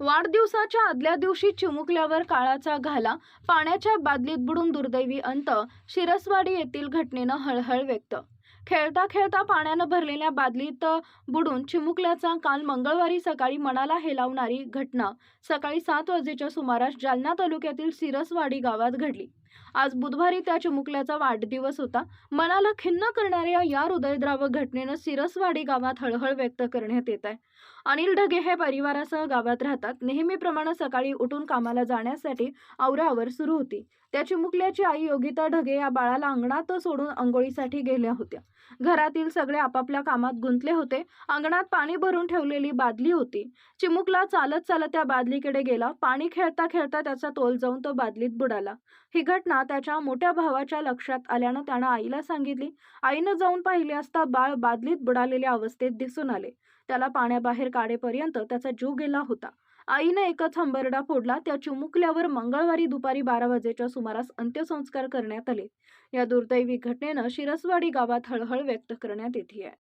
वाढदिवसाच्या आदल्या दिवशी चिमुकल्यावर काळाचा घाला पाण्याच्या बादलीत बुडून दुर्दैवी अंत शिरसवाडी येथील घटनेनं हळहळ व्यक्त. खेळता खेळता पाण्यानं भरलेल्या बादलीत बुडून चिमुकल्याचा काल मंगळवारी सकाळी मनाला हेलावणारी घटना सकाळी सात वाजेच्या सुमारास जालना तालुक्यातील सिरसवाडी गावात घडली. आज बुधवारी त्या चिमुकल्याचा वाढदिवस होता. मनाला खिन्न करणाऱ्या या हृदयद्रावक घटनेनं सिरसवाडी गावात हळहळ व्यक्त करण्यात येत आहे. अनिल ढगे हे परिवारासह गावात राहतात. नेहमीप्रमाणे सकाळी उठून कामाला जाण्यासाठी आवरावर सुरू होती. त्या चिमुकल्याची आई योगिता ढगे या बाळाला अंगणात सोडून अंघोळीसाठी गेल्या होत्या. घरातील सगळे आपापल्या कामात गुंतले होते. अंगणात पाणी भरून ठेवलेली बादली होती. चिमुकला चालत चालत त्या बादलीकडे गेला. पाणी खेळता खेळता त्याचा तोल जाऊन तो बादलीत बुडाला. ही घटना त्याच्या मोठ्या भावाच्या लक्षात आल्यानं त्यानं आईला सांगितली. आईनं जाऊन पाहिले असता बाळ बादलीत बुडालेल्या अवस्थेत दिसून आले. त्याला पाण्याबाहेर काढेपर्यंत त्याचा जीव गेला होता. आईने एकच हंबरडा फोडला त्या चिमुकल्यावर मंगळवारी दुपारी बारा वाजेच्या सुमारास अंत्यसंस्कार करण्यात आले. या दुर्दैवी घटनेनं शिरसवाडी गावात हळहळ व्यक्त करण्यात येते